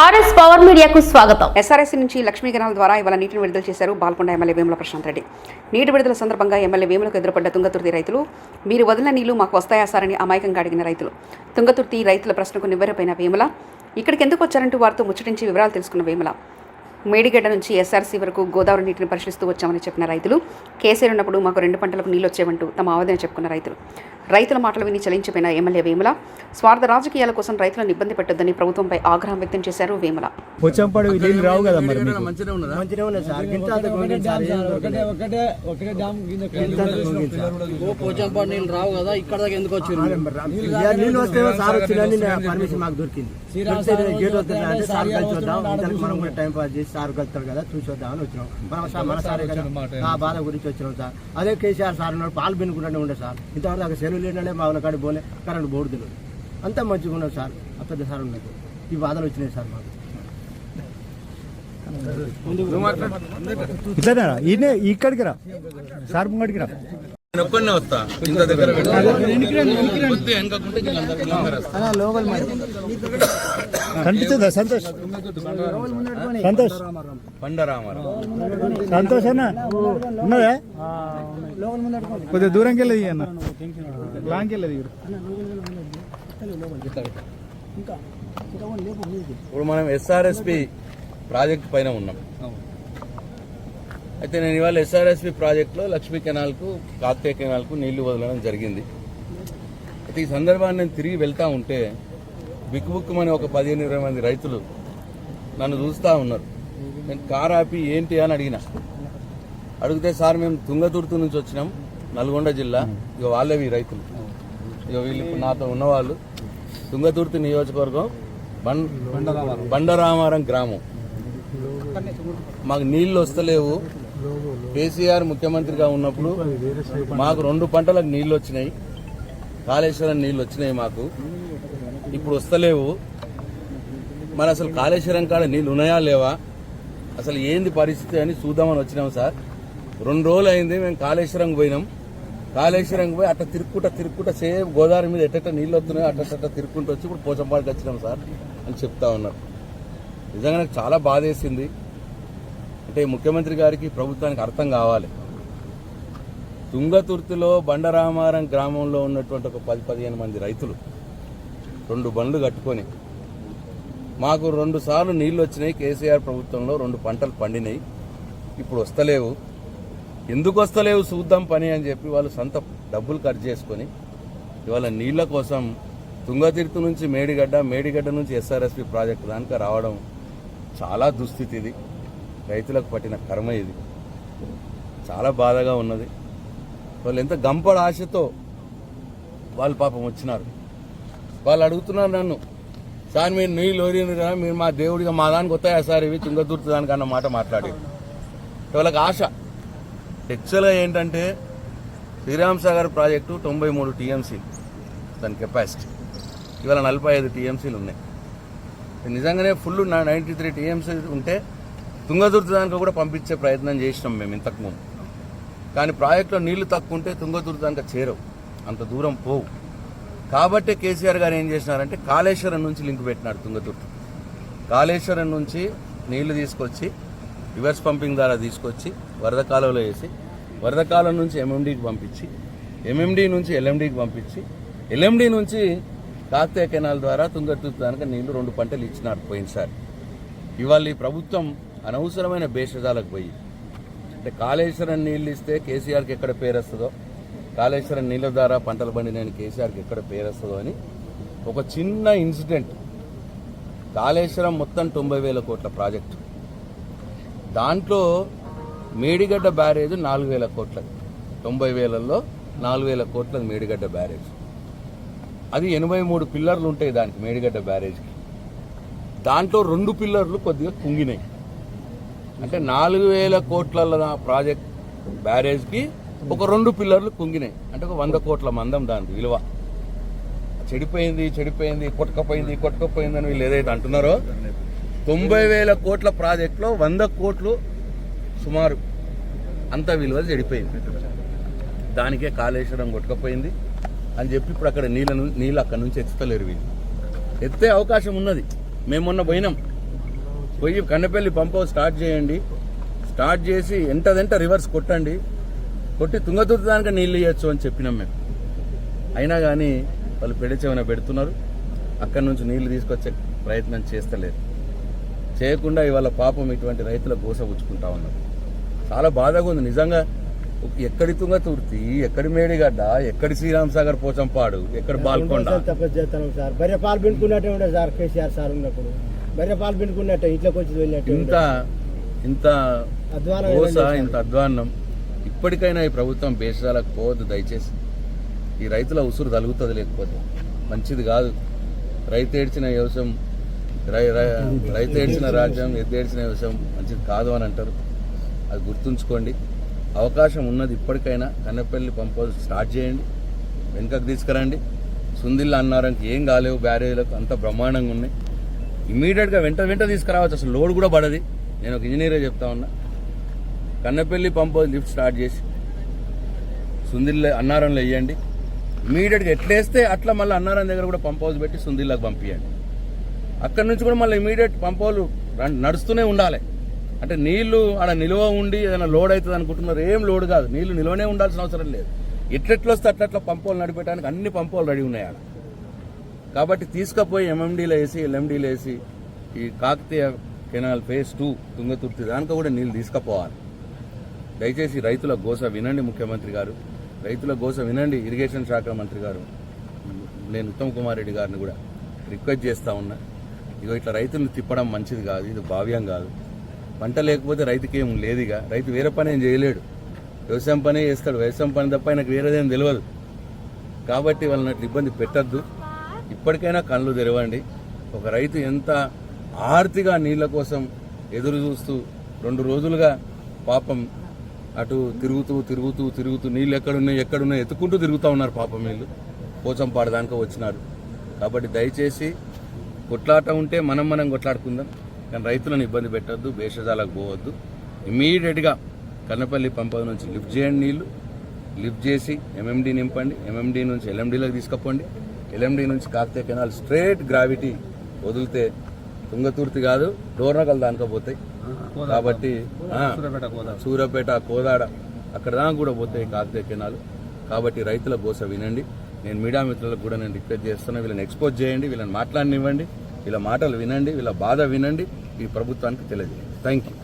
RS power మీడియాకు స్వాగతం. SRS నుంచి లక్ష్మీ గణాల ద్వారా ఇవాళ నీటిని విడుదల చేశారు బాల్కొండ ఎమ్మెల్యే వేముల ప్రశాంత్ రెడ్డి. నీటి విడుదల సందర్భంగా ఎమ్మెల్యే వేములకు ఎదురుపడ్డ తుంగతుర్తి రైతులు మీరు వదిలిన నీళ్ళు మాకు వస్తాయా సారని అమాయకంగా అడిగిన రైతులు. తుంగతుర్తి రైతుల ప్రశ్నకు నివ్వెరపోయిన వేముల ఇక్కడికి ఎందుకు వచ్చారంటూ వారితో ముచ్చటించి వివరాలు తెలుసుకున్న వేముల. మేడిగడ్డ నుంచి ఎస్ఆర్సీ వరకు గోదావరి నీటిని పరిశీలిస్తూ వచ్చామని చెప్పిన రైతులు కేసీఆర్ ఉన్నప్పుడు మాకు రెండు పంటలకు నీళ్ళు వచ్చేవంటూ తమ ఆవేదన చెప్పుకున్న రైతులు. రైతుల మాటలు విని చలించిపోయిన ఎమ్మెల్యే వేముల. స్వార్థ రాజకీయాల కోసం రైతులను ఇబ్బంది పెట్టొద్దని ప్రభుత్వంపై ఆగ్రహం వ్యక్తం చేశారు వేముల. రావు కదా మరి రావు కదా ఇక్కడ దాకా ఎందుకు మనం కూడా టైం పాస్ చేసి సార్ కలుతాడు కదా చూసి వద్దామని వచ్చినాం. మన సార్ మన సారే కదా. ఆ బాధ గురించి వచ్చినాం సార్. అదే కేసీఆర్ సార్ పాలు బిన్నుకుంటూనే ఉండే సార్. ఇంతవరకు అక్కడ సెలవు లేదంటే మా కాడి పోలే కరెంట్ బోర్డు తెలియదు అంతా మంచిగా ఉన్నది సార్ ఆ పెద్ద సార్ ఉన్నది ఈ బాధలు వచ్చినాయి సార్ మాకు. ఇక్కడికి రా. సార్ ముంగడికి రా. నేను ఒక్కనే వస్తా ఇంత దగ్గర పెట్టు. వస్తే వెనకకుంటే వీళ్ళందరూ వీళ్ళందరూ వస్తారు. కనిపిస్తుందా సంతోష్ సంతోష్ పండరామారావు సంతోష్ అన్న ఉన్నదా కొద్దిగా దూరంకి వెళ్ళదు అన్న లాంకి వెళ్ళదు ఇప్పుడు మనం ఎస్ఆర్ఎస్పి ప్రాజెక్ట్ పైన ఉన్నాం అయితే నేను ఇవాళ ఎస్ఆర్ఎస్పి ప్రాజెక్టులో లక్ష్మీ కెనాల్కు కాకతీయ కెనాల్కు నీళ్ళు వదలడం జరిగింది. అయితే ఈ సందర్భాన్ని నేను తిరిగి వెళ్తా ఉంటే బిక్కుబుక్కుమని ఒక పదిహేను ఇరవై మంది రైతులు నన్ను చూస్తూ ఉన్నారు. నేను కార్ ఆపి ఏంటి అని అడిగిన. అడిగితే సార్ మేము తుంగతుర్తి నుంచి వచ్చినాం నల్గొండ జిల్లా. ఇక వాళ్ళవి రైతులు. ఇక వీళ్ళు నాతో ఉన్నవాళ్ళు. తుంగతుర్తి నియోజకవర్గం బండరామారం. గ్రామం. మాకు నీళ్ళు వస్తలేవు. కేసీఆర్ ముఖ్యమంత్రిగా ఉన్నప్పుడు మాకు రెండు పంటలకు నీళ్ళు వచ్చినాయి. కాళేశ్వరం నీళ్ళు వచ్చినాయి మాకు. ఇప్పుడు వస్తలేవు. మరి అసలు కాళేశ్వరం కాడ నీళ్ళు ఉన్నాయా లేవా? అసలు ఏంది పరిస్థితి అని చూద్దామని వచ్చినాం సార్. రెండు రోజులు అయింది మేము కాళేశ్వరం పోయినాం. కాళేశ్వరం పోయి అట్ట తిరుక్కుంట తిరుక్కుంట సేమ్ గోదావరి మీద ఎట్ట నీళ్ళు వస్తున్నాయో అట్ట అట్ట తిరుక్కుంటూ వచ్చి ఇప్పుడు పోచంపాడికి వచ్చినాం సార్ అని చెప్తా ఉన్నారు. నిజంగా నాకు చాలా బాధేసింది. అంటే ముఖ్యమంత్రి గారికి ప్రభుత్వానికి అర్థం కావాలి. తుంగతుర్తిలో బండరామారం గ్రామంలో ఉన్నటువంటి ఒక పది పదిహేను మంది రైతులు రెండు బండ్లు కట్టుకొని మాకు రెండు సార్లు నీళ్ళు వచ్చినాయి కేసీఆర్ ప్రభుత్వంలో రెండు పంటలు పండినాయి. ఇప్పుడు వస్తలేవు. ఎందుకు వస్తలేవు? చూద్దాం పని అని చెప్పి వాళ్ళు సొంత డబ్బులు ఖర్చు చేసుకొని ఇవాళ నీళ్ళ కోసం తుంగతిర్తి నుంచి మేడిగడ్డ మేడిగడ్డ నుంచి ఎస్ఆర్ఎస్పి ప్రాజెక్టు దానికి రావడం చాలా దుస్థితి ఇది. రైతులకు పట్టిన కర్మ ఇది. చాలా బాధగా ఉన్నది. వాళ్ళు ఎంత గంపడ ఆశతో వాళ్ళు పాపం వచ్చినారు. వాళ్ళు అడుగుతున్నారు నన్ను సార్ మీరు నీళ్ళు ఓరినారు కదా మీరు మా దేవుడిగా మా దానికి వస్తాయా సార్ ఇవి? తుంగతుర్తి దానికి అన్న మాట మాట్లాడి వాళ్ళకి ఆశ. యాక్చువల్గా ఏంటంటే శ్రీరామ్ సాగర్ ప్రాజెక్టు తొంభై మూడు టీఎంసీలు దాని కెపాసిటీ. ఇవాళ నలభై ఐదు టీఎంసీలు ఉన్నాయి. నిజంగానే ఫుల్ నైంటీ త్రీ టీఎంసీ ఉంటే తుంగతుర్తి దానికి కూడా పంపించే ప్రయత్నం చేసినాం మేము ఇంతకు ముందు. కానీ ప్రాజెక్టులో నీళ్ళు తక్కువ ఉంటే తుంగతుర్తి దానికి చేరవు. అంత దూరం పోవు. కాబట్టే కేసీఆర్ గారు ఏం చేసినారంటే కాళేశ్వరం నుంచి లింక్ పెట్టినాడు తుంగతుర్తి కాళేశ్వరం నుంచి నీళ్ళు తీసుకొచ్చి రివర్స్ పంపింగ్ ద్వారా తీసుకొచ్చి వరద కాలువలో వేసి వరద కాలం నుంచి ఎంఎండికి పంపించి ఎంఎండి నుంచి ఎల్ఎండికి పంపించి ఎల్ఎండి నుంచి కాకతీయ కెనాల్ ద్వారా తుంగతుర్తి దానికి నీళ్ళు రెండు పంటలు ఇచ్చినారు పోయినసారి. ఇవాళ ఈ ప్రభుత్వం అనవసరమైన భేషజాలకు పోయి అంటే కాళేశ్వరం నీళ్ళు ఇస్తే కేసీఆర్కి ఎక్కడ పేరు వస్తుందో కాళేశ్వరం నీళ్ళ ద్వారా పంటలు పండిన కేసీఆర్కి ఎక్కడ పేరు వస్తుందో అని ఒక చిన్న ఇన్సిడెంట్. కాళేశ్వరం మొత్తం తొంభై వేల కోట్ల ప్రాజెక్టు. దాంట్లో మేడిగడ్డ బ్యారేజ్ నాలుగు వేల కోట్ల తొంభై వేలలో నాలుగు వేల కోట్ల మేడిగడ్డ బ్యారేజ్. అది ఎనభై మూడు పిల్లర్లు ఉంటాయి దానికి మేడిగడ్డ బ్యారేజ్కి. దాంట్లో రెండు పిల్లర్లు కొద్దిగా కుంగినాయి. అంటే నాలుగు వేల కోట్ల ప్రాజెక్ట్ బ్యారేజ్కి ఒక రెండు పిల్లర్లు కుంగినాయి. అంటే ఒక వంద కోట్ల మందం దాని విలువ. చెడిపోయింది చెడిపోయింది కొట్టుకపోయింది కొట్టుకపోయింది అని వీళ్ళు ఏదైతే అంటున్నారో తొంభై వేల కోట్ల ప్రాజెక్టులో వంద కోట్లు సుమారు అంత విలువ చెడిపోయింది. దానికే కాళేశ్వరం కొట్టుకపోయింది అని చెప్పి ఇప్పుడు అక్కడ నీళ్ళను నీళ్ళు అక్కడ నుంచి ఎత్తుతలేరు వీళ్ళు. ఎత్తే అవకాశం ఉన్నది. మేము మొన్న పోయినాం. పోయి కన్నెపల్లి పంప్ స్టార్ట్ చేయండి. స్టార్ట్ చేసి ఎంటదెంట రివర్స్ కొట్టండి. కొట్టి తుంగతుర్తి దానికి నీళ్ళు ఇవ్వచ్చు అని చెప్పినాం మేము. అయినా కానీ వాళ్ళు పెడిచేమైనా పెడుతున్నారు. అక్కడి నుంచి నీళ్ళు తీసుకొచ్చే ప్రయత్నం చేస్తలేరు చేయకుండా ఇవాళ పాపం ఇటువంటి రైతుల గోస పుచ్చుకుంటా ఉన్నారు. చాలా బాధగా ఉంది. నిజంగా ఎక్కడి తుంగతుర్తి ఎక్కడి మేడిగడ్డ ఎక్కడి శ్రీరామ్ సాగర్ పోచంపాడు ఎక్కడి బాల్కొండ? సార్ ఉండే సార్ కేసీఆర్ సార్ ఉన్నప్పుడు. బర్రె పాలు పిండుకున్నట్టే ఇంట్లోకి వచ్చి వెళ్ళినట్టు ఇంత ఇంత ఇంత అధ్వాన్నం ఇప్పటికైనా ఈ ప్రభుత్వం బేసాలకు పోవద్దు దయచేసి. ఈ రైతుల ఉసురు తలుగుతుంది లేకపోతే. మంచిది కాదు. రైతు ఏడ్చిన వ్యవసాయం రైతు ఏడ్చిన రాజ్యం ఎద్దేడ్చిన వ్యవసాయం మంచిది కాదు అని అంటారు. అది గుర్తుంచుకోండి. అవకాశం ఉన్నది ఇప్పటికైనా కన్నెపల్లి పంప్ హౌస్ స్టార్ట్ చేయండి. వెనుకకు తీసుకురండి. సుందిల్ల అన్నారంకి ఏం కాలేవు బ్యారేజ్లకు అంత బ్రహ్మాండంగా ఉన్నాయి. ఇమీడియట్గా వెంట వెంట తీసుకురావచ్చు. అసలు లోడ్ కూడా పడది. నేను ఒక ఇంజనీరే చెప్తా ఉన్నా. కన్నపల్లి పంప్ లిఫ్ట్ స్టార్ట్ చేసి సుందిల్లో అన్నారంలో వేయండి. ఇమీడియట్గా ఎట్లేస్తే అట్లా మళ్ళీ అన్నారం దగ్గర కూడా పంప్ హౌస్ పెట్టి సుందిల్లకు పంపించండి అక్కడి నుంచి కూడా మళ్ళీ ఇమీడియట్ పంప్ హౌస్ నడుస్తూనే ఉండాలి. అంటే నీళ్ళు ఆడ నిల్వ ఉండి ఏదైనా లోడ్ అవుతుంది అనుకుంటున్నారు ఏం లోడ్ కాదు. నీళ్ళు నిల్వనే ఉండాల్సిన అవసరం లేదు. ఎట్లెట్లు వస్తే అట్లట్లా పంపోలు నడిపేయడానికి అన్ని పంపోలు రెడీ ఉన్నాయి ఆడ. కాబట్టి తీసుకుపోయి ఎంఎండీలో వేసి ఎల్ఎండీలో వేసి ఈ Kakatiya canal phase two Thungathurthi దానికి కూడా నీళ్ళు తీసుకుపోవాలి. దయచేసి రైతుల గోస వినండి ముఖ్యమంత్రి గారు. రైతుల గోస వినండి ఇరిగేషన్ శాఖ మంత్రి గారు. నేను ఉత్తమ్ కుమార్ రెడ్డి గారిని కూడా రిక్వెస్ట్ చేస్తూ ఉన్నా. ఇగో ఇట్లా రైతులను తిప్పడం మంచిది కాదు ఇది భావ్యం కాదు. పంట లేకపోతే రైతుకి ఏం లేదుగా రైతు వేరే పని ఏం చేయలేడు. వ్యవసాయం పనే చేస్తాడు. వ్యవసాయం పని తప్ప ఆయనకు వేరేదేం తెలియదు కాబట్టి వాళ్ళని ఇబ్బంది పెట్టద్దు. ఇప్పటికైనా కళ్ళు తెరవండి. ఒక రైతు ఎంత ఆర్తిగా నీళ్ళ కోసం ఎదురు చూస్తూ రెండు రోజులుగా పాపం అటు తిరుగుతూ తిరుగుతూ తిరుగుతూ నీళ్ళు ఎక్కడున్నాయి ఎక్కడున్నాయి ఎత్తుకుంటూ తిరుగుతూ ఉన్నారు పాపం వీళ్ళు. పోచంపాడు దాకా వచ్చినారు. కాబట్టి దయచేసి కొట్లాట ఉంటే మనం మనం కొట్లాడుకుందాం. కానీ రైతులను ఇబ్బంది పెట్టద్దు భేషజాలకు పోవద్దు. ఇమీడియట్గా కన్నపల్లి పంప నుంచి లిఫ్ట్ చేయండి నీళ్ళు లిఫ్ట్ చేసి ఎంఎండి నింపండి. ఎంఎండి నుంచి ఎల్ఎండీలోకి తీసుకుపోండి. ఎల్ఎండి నుంచి కాకతీయ కెనాల్ స్ట్రేట్ గ్రావిటీ వదిలితే తుంగతుర్తి కాదు డోర్నకల్ దానికో పోతాయి. కాబట్టి సూర్యాపేట కోదాడ. అక్కడ దాకా కూడా పోతాయి కాకతీయ కెనాలు. కాబట్టి రైతుల గోస వినండి. నేను మీడియా మిత్రులకు కూడా నేను రిక్వెస్ట్ చేస్తున్నా వీళ్ళని ఎక్స్పోజ్ చేయండి వీళ్ళని మాట్లాడనివ్వండి. వీళ్ళ మాటలు వినండి వీళ్ళ బాధ వినండి. ఈ ప్రభుత్వానికి తెలియజేయండి. Thank you